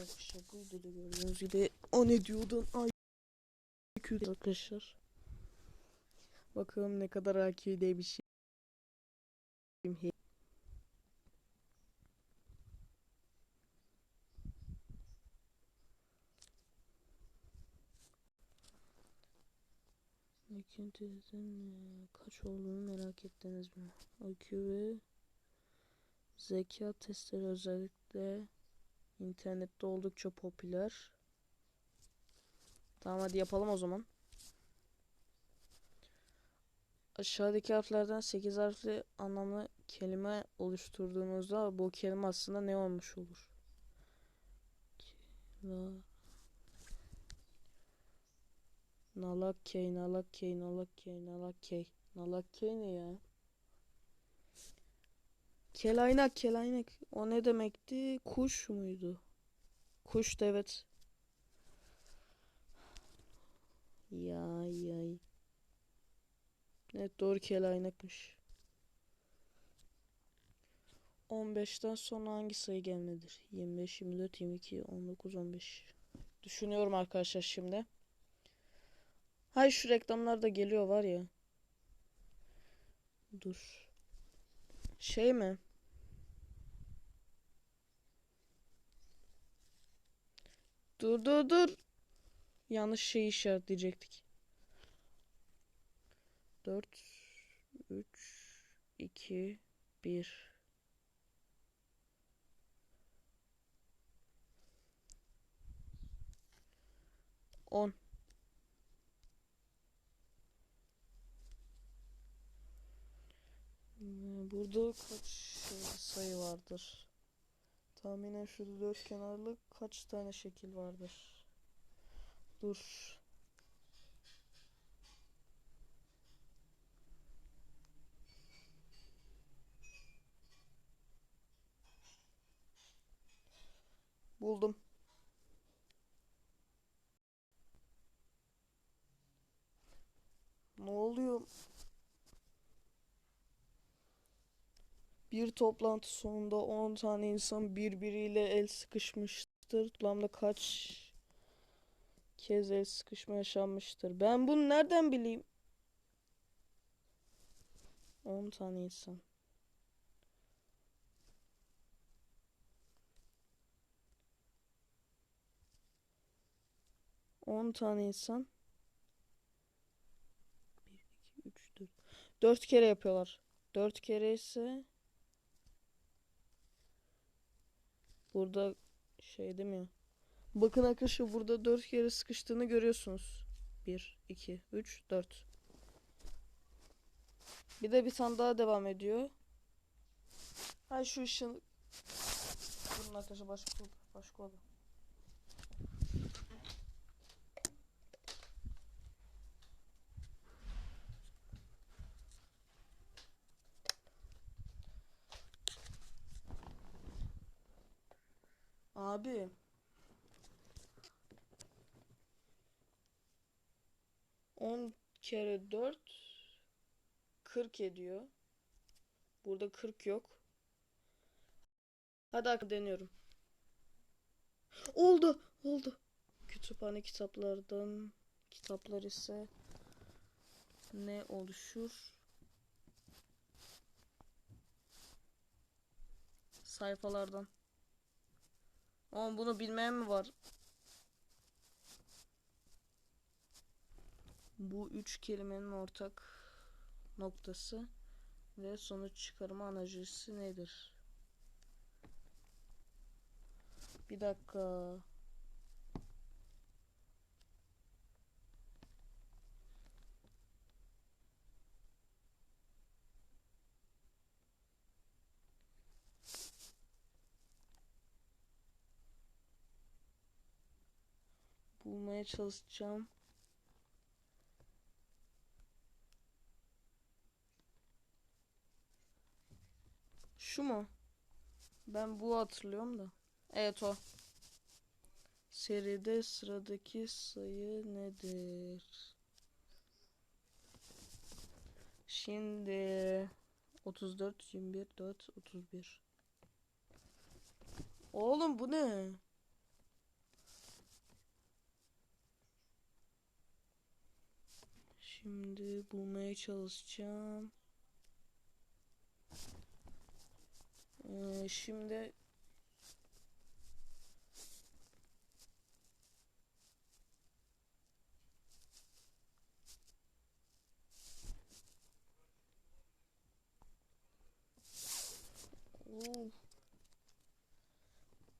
arkadaşlar bu videoda gördüğünüz gibi o ne diyordun ay IQ arkadaşlar. Bakalım ne kadar IQ bir şey. İkincinizin e, kaç olduğunu merak ettiniz mi? IQ ve zeka testleri özellikle internette oldukça popüler. Tamam hadi yapalım o zaman. Aşağıdaki harflerden 8 harfli anlamlı kelime oluşturduğunuzda bu kelime aslında ne olmuş olur? Nalak key, nalak key, nalak key, nalak key. Nalak key ne ya? Kelaynak, kelaynak. O ne demekti? Kuş muydu? Kuş da evet. Yay yay. Evet doğru kelaynakmış. 15'ten sonra hangi sayı gelmedir? 25, 24, 22, 19, 15. Düşünüyorum arkadaşlar şimdi. Hay şu reklamlar da geliyor var ya. Dur. Şey mi? Dur dur dur. Yanlış şey işaretleyecektik. 4 3 2 1 10 Hmm, Burada kaç şey, sayı vardır? Tahminen şurada dört kenarlı kaç tane şekil vardır? Dur. Buldum. Ne oluyor? Bir toplantı sonunda 10 tane insan birbiriyle el sıkışmıştır. Toplamda kaç kez el sıkışma yaşanmıştır? Ben bunu nereden bileyim? 10 tane insan. On tane insan. Bir, iki, üç, dört. Dört kere yapıyorlar. Dört kere ise Burada şey demiyor. Bakın arkadaşlar burada 4 kere sıkıştığını görüyorsunuz. 1, 2, 3, 4. Bir de bir tane daha devam ediyor. Ha şu ışın. Bunun arkadaşlar başka başka oda. Abi. On kere dört kırk ediyor. Burada kırk yok. Hadi deniyorum. Oldu, oldu. Kütüphane kitaplardan kitaplar ise ne oluşur? Sayfalardan. Ama bunu bilmeyen mi var? Bu üç kelimenin ortak noktası ve sonuç çıkarma analojisi nedir? Bir dakika. Bulmaya çalışacağım. Şu mu? Ben bu hatırlıyorum da. Evet o. Seride sıradaki sayı nedir? Şimdi 34, 21, 4, 31. Oğlum bu ne? Şimdi bulmaya çalışacağım. Ee, şimdi.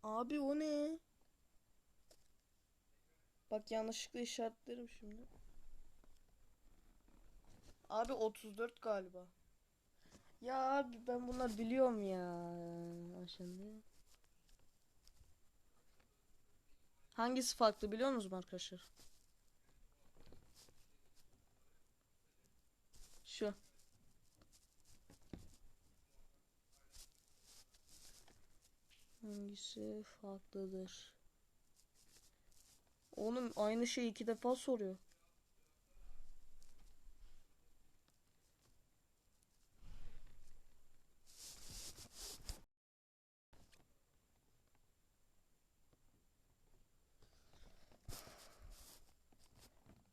Abi o ne? Bak yanlışlıkla işaretlerim şimdi. Abi 34 galiba. Ya abi ben bunlar biliyorum ya. Şimdi. Hangisi farklı biliyor musunuz arkadaşlar? Şu. Hangisi farklıdır? Oğlum aynı şeyi iki defa soruyor.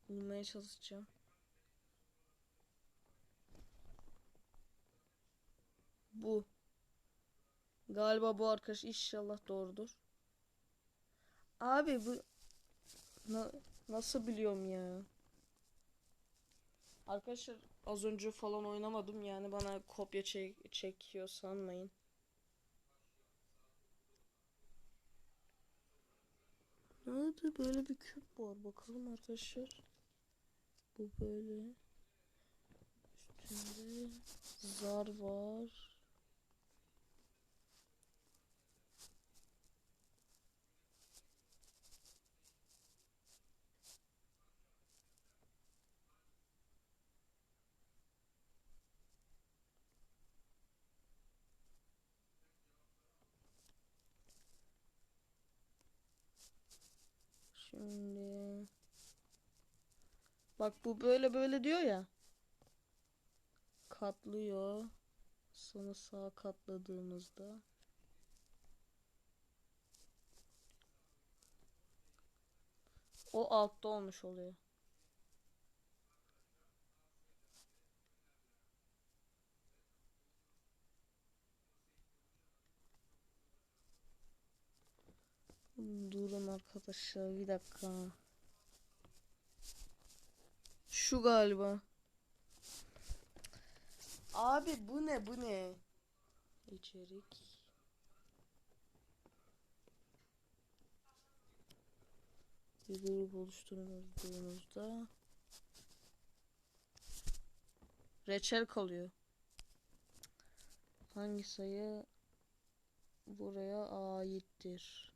Bulmaya çalışacağım. Bu. Galiba bu arkadaş inşallah doğrudur. Abi bu Na- nasıl biliyorum ya? Arkadaşlar az önce falan oynamadım yani bana kopya çek çekiyor sanmayın. Nerede böyle bir küp var bakalım arkadaşlar. Bu böyle. Üstünde zar var. Şimdi bak bu böyle böyle diyor ya. Katlıyor. Sonra sağa katladığımızda o altta olmuş oluyor. Durun arkadaşlar bir dakika. Şu galiba. Abi bu ne bu ne? İçerik. Bir grup oluşturduğunuzda reçel kalıyor. Hangi sayı buraya aittir?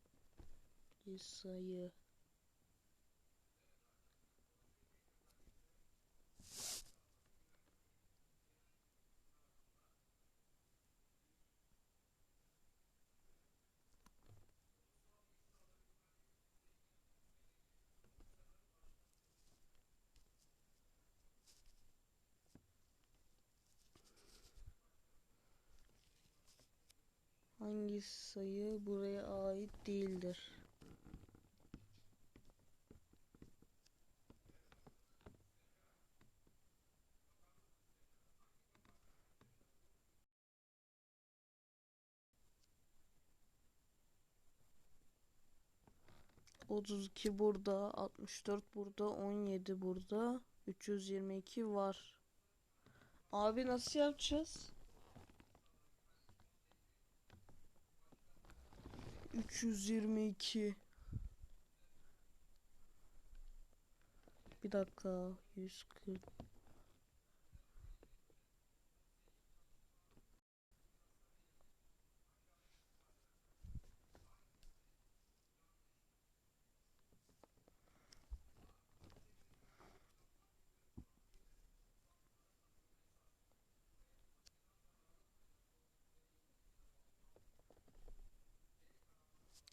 Bir sayı. Hangi sayı buraya ait değildir? Otuz iki burada, altmış dört burada, on yedi burada, üç yüz yirmi iki var. Abi nasıl yapacağız? 322 Bir dakika 140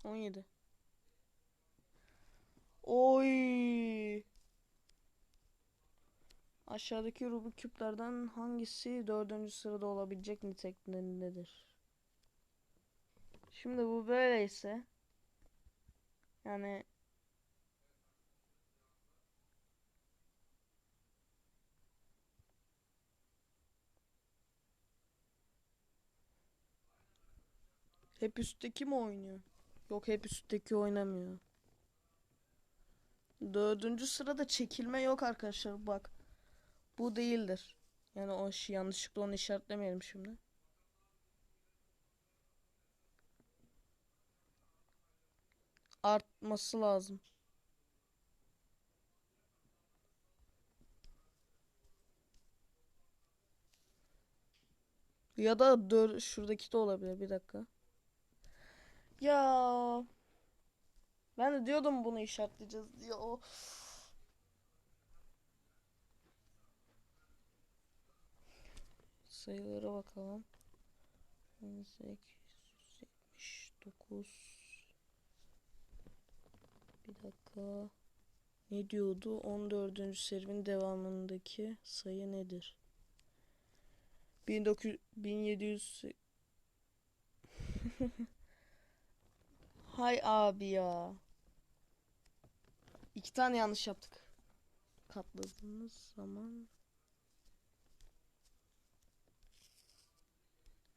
17. Oy. Aşağıdaki Rubik küplerden hangisi dördüncü sırada olabilecek niteliklindedir? Şimdi bu böyleyse yani Hep üstteki mi oynuyor? Yok hep üstteki oynamıyor. Dördüncü sırada çekilme yok arkadaşlar bak. Bu değildir. Yani o şey yanlışlıkla onu işaretlemeyelim şimdi. Artması lazım. Ya da dör şuradaki de olabilir bir dakika. Ya ben de diyordum bunu işaretleyeceğiz diye o. Sayılara bakalım. 1879 Bir dakika. Ne diyordu? 14. serinin devamındaki sayı nedir? 1900 1700 Hay abi ya. İki tane yanlış yaptık. Katladığımız zaman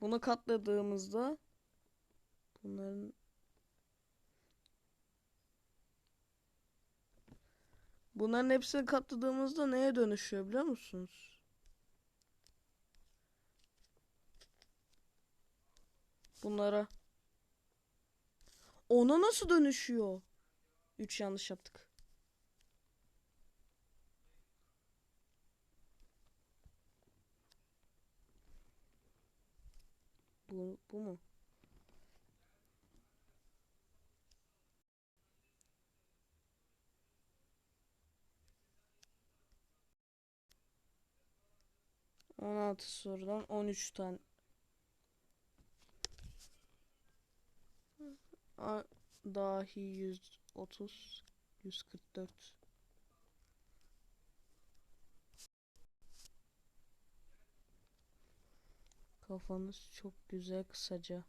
bunu katladığımızda bunların bunların hepsini katladığımızda neye dönüşüyor biliyor musunuz? Bunlara. Ona nasıl dönüşüyor? Üç yanlış yaptık. Bu, bu mu? On altı sorudan on üç tane. A dahi 130 144 Kafanız çok güzel kısaca.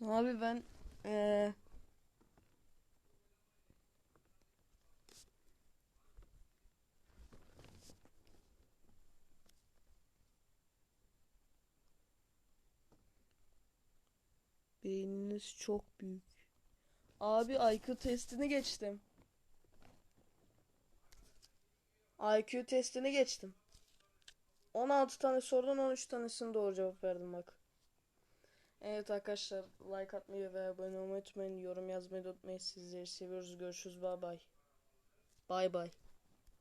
Abi ben eee Beyniniz çok büyük. Abi IQ testini geçtim. IQ testini geçtim. 16 tane sorudan 13 tanesini doğru cevap verdim bak. Evet arkadaşlar like atmayı ve abone olmayı unutmayın. Yorum yazmayı unutmayın. Sizleri seviyoruz. Görüşürüz. Bay bay. Bay bay.